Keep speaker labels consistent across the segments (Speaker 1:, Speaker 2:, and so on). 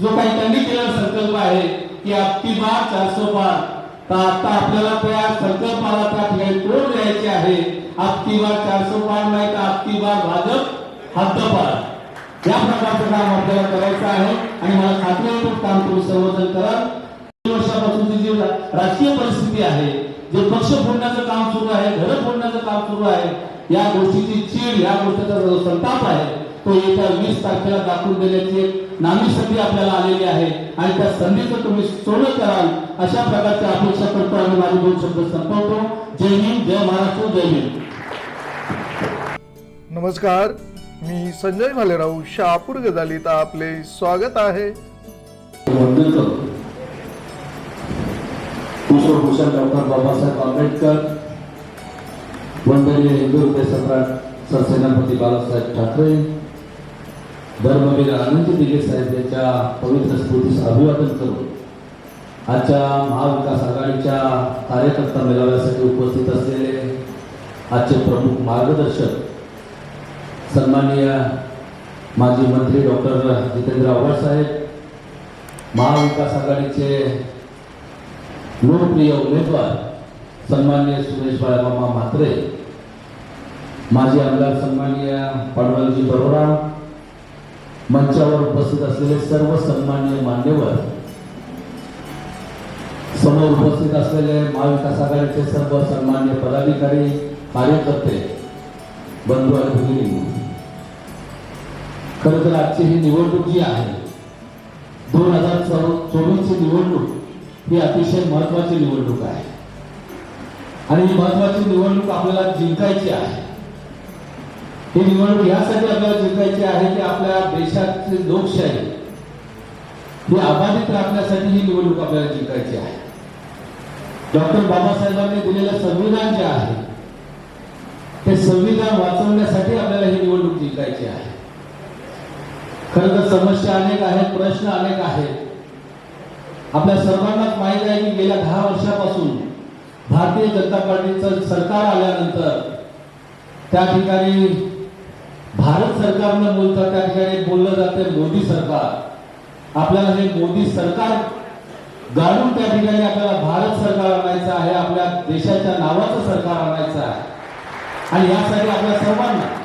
Speaker 1: जो काही त्यांनी केलेला संकल्प आहे की अगदी बार चारशे पार. तर आता आपल्याला त्या संकल्पाला त्या ठिकाणी तोड द्यायचे आहे. आपकी बार चारशे पार नाही तर आपकी बार भाजप हद्दपार या प्रकारचं काम आपल्याला करायचं आहे. आणि मला खात्री आहे काम तुम्ही सर्वजण करा तीन जी राजकीय परिस्थिती आहे जे पक्ष फोडण्याचं काम सुरू आहे घर फोडण्याचं काम सुरू आहे या गोष्टीची चीड या गोष्टीचा जो संताप आहे तो येत्या वीस तारखेला दाखवून देण्याची एक नामी संधी आपल्याला आलेली आहे. आणि त्या संधीचं तुम्ही सोनं कराल अशा प्रकारची अपेक्षा करतो आणि माझे दोन शब्द संपवतो. जय हिंद जय महाराष्ट्र जय हिंद.
Speaker 2: नमस्कार मी संजय भालेराव शहापूर गजालीत आपले स्वागत आहे.
Speaker 1: विश्वभूषण डॉक्टर बाबासाहेब आंबेडकर वंदनीय हिंदू हृदय सम्राट सरसेनापती बाळासाहेब ठाकरे धर्मवीर आनंद दिगे साहेब यांच्या पवित्र स्मृतीस अभिवादन करून आजच्या महाविकास आघाडीच्या कार्यकर्ता मेळाव्यासाठी उपस्थित असलेले आजचे प्रमुख मार्गदर्शक सन्माननीय माजी मंत्री डॉक्टर जितेंद्र आव्हाड साहेब महाविकास आघाडीचे लोकप्रिय उमेदवार सन्माननीय सुरेश बाळामामा म्हात्रे माजी आमदार सन्माननीय पाडवालजी बरोरा मंचावर उपस्थित असलेले सर्व सन्मान्य मान्यवर समोर उपस्थित असलेले महाविकास आघाडीचे सर्व सन्मान्य पदाधिकारी कार्यकर्ते बंधू आणि भगिनी खरं तर आजची ही निवडणूक जी आहे दोन हजार चोवीसची निवडणूक ही अतिशय महत्वाची निवडणूक आहे. आणि ही महत्वाची निवडणूक आपल्याला जिंकायची आहे. ही निवडणूक यासाठी आपल्याला जिंकायची आहे की आपल्या देशातली लोकशाही ही अबाधित राखण्यासाठी ही निवडणूक आपल्याला जिंकायची आहे. डॉक्टर बाबासाहेबांनी दिलेलं संविधान जे आहे ते संविधान वाचवण्यासाठी आपल्याला ही निवडणूक जिंकायची आहे. खरं तर समस्या अनेक आहेत प्रश्न अनेक आहेत. आपल्या सर्वांनाच माहीत आहे की गेल्या दहा वर्षापासून भारतीय जनता पार्टीचं सरकार आल्यानंतर त्या ठिकाणी भारत सरकारनं बोलतं त्या ठिकाणी बोललं जातंय मोदी सरकार. आपल्याला हे मोदी सरकार गाडून त्या ठिकाणी आपल्याला भारत सरकार आणायचं आहे आपल्या देशाच्या नावाचं सरकार आणायचं आहे. आणि यासाठी आपल्या सर्वांना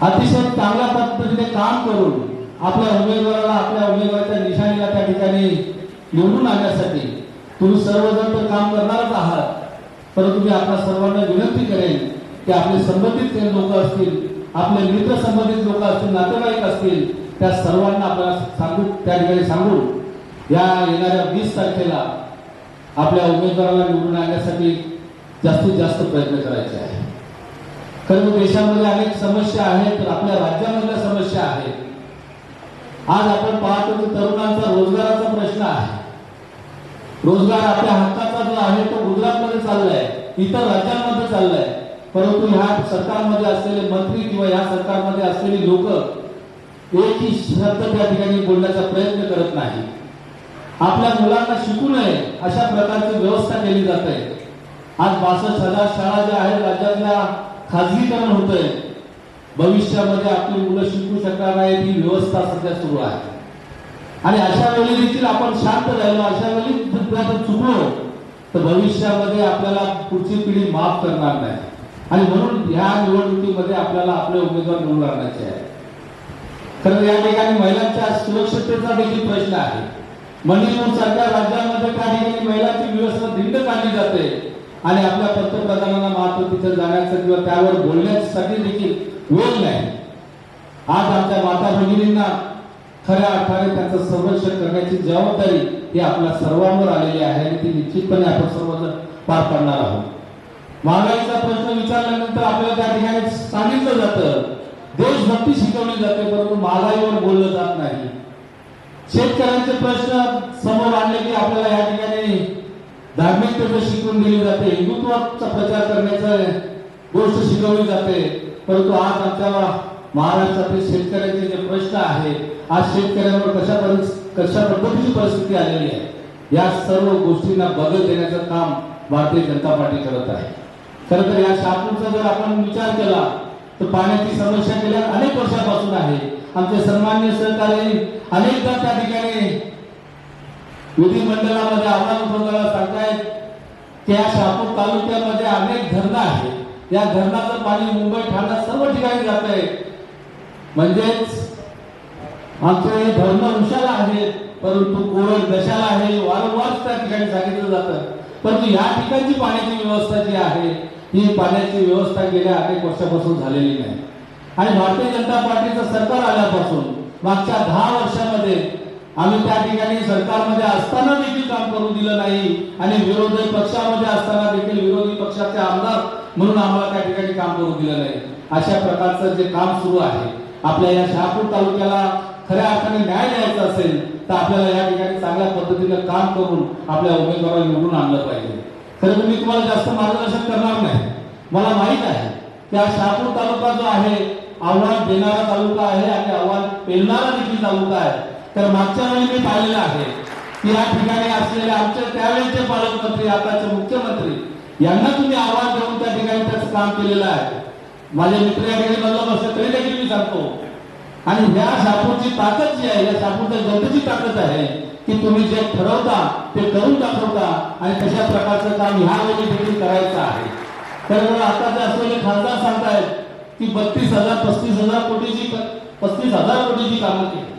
Speaker 1: अतिशय चांगल्या पद्धतीने काम करून आपल्या उमेदवाराला आपल्या उमेदवाराच्या निशाणीला त्या ठिकाणी निवडून आणण्यासाठी तुम्ही सर्वजण तर काम करणारच आहात परंतु मी आपल्या सर्वांना विनंती करेन की आपले संबंधित लोक असतील आपले मित्र संबंधित लोक असतील नातेवाईक असतील त्या सर्वांना आपल्याला सांगू त्या ठिकाणी सांगू या येणाऱ्या वीस तारखेला आपल्या उमेदवाराला निवडून आणण्यासाठी जास्तीत जास्त प्रयत्न करायचे आहे कारण देशामध्ये अनेक समस्या आहेत तर आपल्या राज्यामधल्या समस्या आहेत. आज आपण पाहतो की तरुणांचा रोजगाराचा प्रश्न आहे. रोजगार आपल्या हक्काचा जो आहे तो गुजरातमध्ये चाललाय इतर राज्यांमध्ये चाललाय. परंतु ह्या सरकारमध्ये असलेले मंत्री किंवा या सरकारमध्ये असलेली लोक एकही शब्द त्या ठिकाणी बोलण्याचा प्रयत्न करत नाही. आपल्या मुलांना शिकू नये अशा प्रकारची व्यवस्था केली जात. आहे आज बासष्ट हजार शाळा ज्या आहेत राज्यातल्या खाजगीकरण होतंय. भविष्यामध्ये आपली मुलं शिकू शकणार नाही ही व्यवस्था सध्या सुरू आहे. आणि अशा वेळी देखील आपण शांत राहिलो अशा वेळी जर चुकलो तर भविष्यामध्ये आपल्याला पुढची पिढी माफ करणार नाही. आणि म्हणून ह्या निवडणुकीमध्ये आपल्याला आपले उमेदवार निवडून आणायचे आहे खरं तर या ठिकाणी महिलांच्या सुरक्षिततेचा देखील प्रश्न आहे. मणिपूर सध्या राज्यांमध्ये त्या ठिकाणी महिलांची व्यवस्था धिंड काढली जाते. आणि आपल्या पंतप्रधानांना मात्र तिथे जाण्याचं किंवा त्यावर बोलण्यासाठी देखील वेळ नाही. आज आमच्या माता भगिनींना खऱ्या अर्थाने त्यांचं संरक्षण करण्याची जबाबदारी ही आपल्या सर्वांवर आलेली आहे आणि ती निश्चितपणे आपण सर्वजण पार पाडणार आहोत. महागाईचा प्रश्न विचारल्यानंतर आपल्याला त्या ठिकाणी सांगितलं जातं. देशभक्ती शिकवली जाते परंतु महागाईवर बोललं जात नाही. शेतकऱ्यांचे प्रश्न समोर आणले की आपल्याला या ठिकाणी धार्मिकतेचं शिकवून दिली जाते. हिंदुत्वाचा प्रचार करण्याचं गोष्ट शिकवली जाते. परंतु आज आमच्या महाराष्ट्रातील शेतकऱ्यांचे जे प्रश्न आहे आज शेतकऱ्यांवर कशा कशा पद्धतीची परिस्थिती आलेली आहे या सर्व गोष्टींना बदल देण्याचं काम भारतीय जनता पार्टी करत आहे. खरं तर या शहापूरचा जर आपण विचार केला तर पाण्याची समस्या गेल्या अनेक वर्षापासून आहे. आमचे सन्मान्य सहकारी अनेकदा त्या ठिकाणी विधिमंडळामध्ये आव्हान उठवताना सांगतायत की या शापूर तालुक्यामध्ये अनेक धरणं आहेत. या धरणाचं पाणी मुंबई ठाणा सर्व ठिकाणी जात आहे. म्हणजेच आमचे हे धरणं उशाला आहेत परंतु कोरड दशाला आहे वारंवार त्या ठिकाणी सांगितलं जातं. परंतु या ठिकाणची पाण्याची व्यवस्था जी आहे ही पाण्याची व्यवस्था गेल्या अनेक वर्षापासून झालेली नाही. आणि भारतीय जनता पार्टीचं सरकार आल्यापासून मागच्या दहा वर्षामध्ये आम्ही त्या ठिकाणी सरकारमध्ये असताना देखील काम करू दिलं नाही आणि विरोधी पक्षामध्ये असताना देखील विरोधी पक्षाचे आमदार म्हणून आम्हाला त्या ठिकाणी काम करू दिलं नाही. अशा प्रकारचं जे काम सुरू आहे आपल्या या शहापूर तालुक्याला खऱ्या अर्थाने न्याय द्यायचा असेल तर आपल्याला या ठिकाणी चांगल्या पद्धतीने काम करून आपल्या उमेदवाराला निवडून आणलं पाहिजे. खरं तर मी तुम्हाला जास्त मार्गदर्शन करणार नाही. मला माहीत आहे की हा शहापूर तालुका जो आहे आव्हान देणारा तालुका आहे आणि आव्हान पेलणारा देखील तालुका आहे. तर मागच्या वेळी मी पाहिलेलं आहे की या ठिकाणी असलेले आमचे त्यावेळेचे पालकमंत्री आताचे मुख्यमंत्री यांना तुम्ही आव्हान देऊन त्या ठिकाणी त्याचं काम केलेलं आहे. माझे मित्र या ठिकाणी बदलत असले तरी देखील मी सांगतो. आणि ह्या शापूरची ताकद जी आहे या शापूरच्या जनतेची ताकद आहे की तुम्ही जे ठरवता ते करून दाखवता आणि तशा प्रकारचं काम ह्यावेळी देखील करायचं आहे. तर आता जे असलेले खासदार सांगतायत की बत्तीस हजार पस्तीस हजार कोटीची पस्तीस हजार कोटीची कामं केली.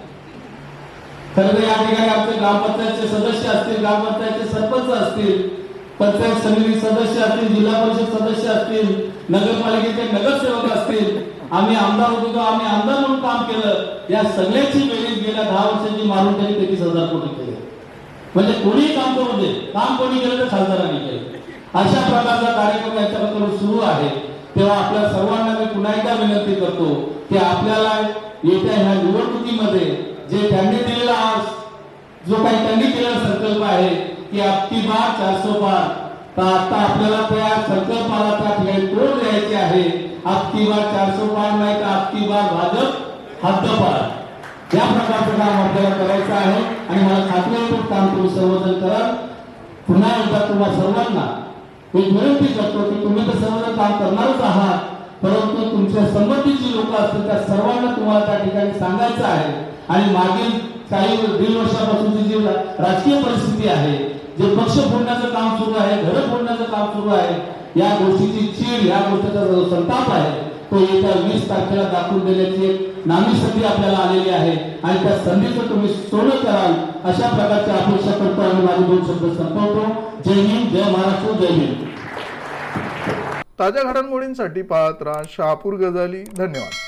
Speaker 1: खरं तर या ठिकाणी आमचे ग्रामपंचायतचे सदस्य असतील ग्रामपंचायतचे सरपंच असतील पंचायत समिती सदस्य असतील जिल्हा परिषद सदस्य असतील नगरपालिकेचे नगरसेवक असतील आम्ही आमदार होतो का आम्ही आमदार म्हणून काम केलं या सगळ्याची बेरीज गेल्या दहा वर्षाची मारून त्यांनी तेवीस हजार कोटी केले? म्हणजे कोणीही काम करू दे काम कोणी केलं तर खासदारांनी केलं. अशा प्रकारचा कार्यक्रम याच्याबद्दल सुरू आहे. तेव्हा आपल्या सर्वांना मी पुन्हा एकदा विनंती करतो की आपल्याला येत्या ह्या निवडणुकीमध्ये जे त्यांनी दिलेला आज जो काही त्यांनी केलेला संकल्प आहे की आपली बार चारसो पार तर आता आपल्याला त्या संकल्पाला त्या ठिकाणी तोड द्यायचे आहे? आपकी बार चारसो पार नाही तर आपकी बार भाजप हद्दपार. या प्रकारचं काम आपल्याला करायचं आहे. आणि मला खात्री आहे काम तुम्ही सर्वजण करा. पुन्हा एकदा तुम्हा सर्वांना एक विनंती करतो की तुम्ही तर सर्वजण काम करणारच आहात परंतु तुमच्या संबंधीची लोक असतील त्या सर्वांना तुम्हाला त्या ठिकाणी सांगायचं आहे. आणि मागील काही दीड वर्षापासूनची जी राजकीय परिस्थिती आहे जे पक्ष फोडण्याचं काम सुरू आहे घर फोडण्याचं काम सुरू आहे या गोष्टीची चीड या गोष्टीचा जो संताप आहे तो येत्या वीस तारखेला दाखवून देण्याची एक नामी संधी आपल्याला आलेली आहे. आणि त्या संधीचं तुम्ही सोनं कराल अशा प्रकारची अपेक्षा करतो आणि माझे दोन शब्द संपवतो. जय हिंद जय महाराष्ट्र जय हिंद.
Speaker 2: ताज्या घडामोडींसाठी पाहत राहा शहापूर गजाली धन्यवाद.